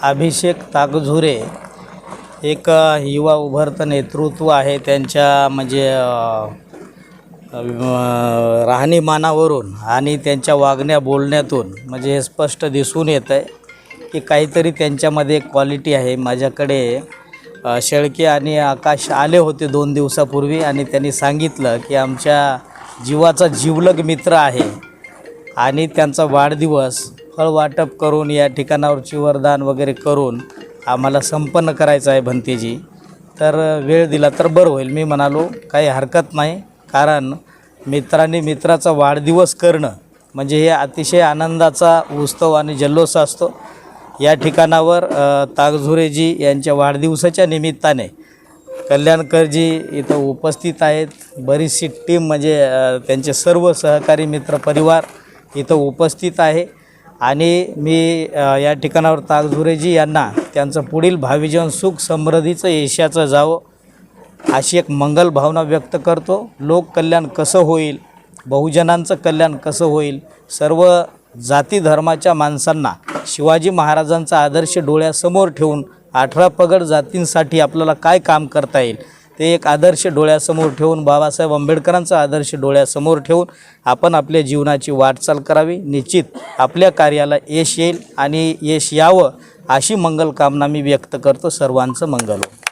अभिषेक ताकझुरे एक युवा उभरतं नेतृत्व आहे त्यांच्या म्हणजे राहणीमानावरून आणि त्यांच्या वागण्या बोलण्यातून म्हणजे हे स्पष्ट दिसून येतं आहे की काहीतरी त्यांच्यामध्ये एक क्वालिटी आहे. माझ्याकडे शेळके आणि आकाश आले होते दोन दिवसापूर्वी आणि त्यांनी सांगितलं की आमच्या जीवाचा जीवलग मित्र आहे आणि त्यांचा वाढदिवस फळ वाटप करून या ठिकाणावरची वरदान वगैरे करून आम्हाला संपन्न करायचं आहे भंतेजी. तर वेळ दिला तर बरं होईल. मी म्हणालो काही हरकत नाही. कारण मित्रांनी मित्राचा वाढदिवस करणं म्हणजे हे अतिशय आनंदाचा उत्सव आणि जल्लोष असतो. या ठिकाणावर तागझुरेजी यांच्या वाढदिवसाच्या निमित्ताने कल्याणकरजी इथं उपस्थित आहेत. बरीचशी टीम म्हणजे त्यांचे सर्व सहकारी मित्रपरिवार इथं उपस्थित आहे. आणि मी या ठिकाणावर तागझुरेजी यांना त्यांचं पुढील भावी जीवन सुख समृद्धीचं यशाचं जावं अशी एक मंगल भावना व्यक्त करतो. लोककल्याण कसं होईल बहुजनांचं कल्याण कसं होईल सर्व जाती धर्माच्या माणसांना शिवाजी महाराजांचा आदर्श डोळ्यासमोर ठेवून अठरा पगड जातींसाठी आपल्याला काय काम करता येईल ते एक आदर्श डोळ्यासमोर ठेवून बाबासाहेब आंबेडकरांचा आदर्श डोळ्यासमोर ठेवून आपण आपल्या जीवनाची वाटचाल करावी. निश्चित आपल्या कार्याला यश येईल आणि यश यावं अशी मंगल कामना मी व्यक्त करतो. सर्वांचं मंगल हो.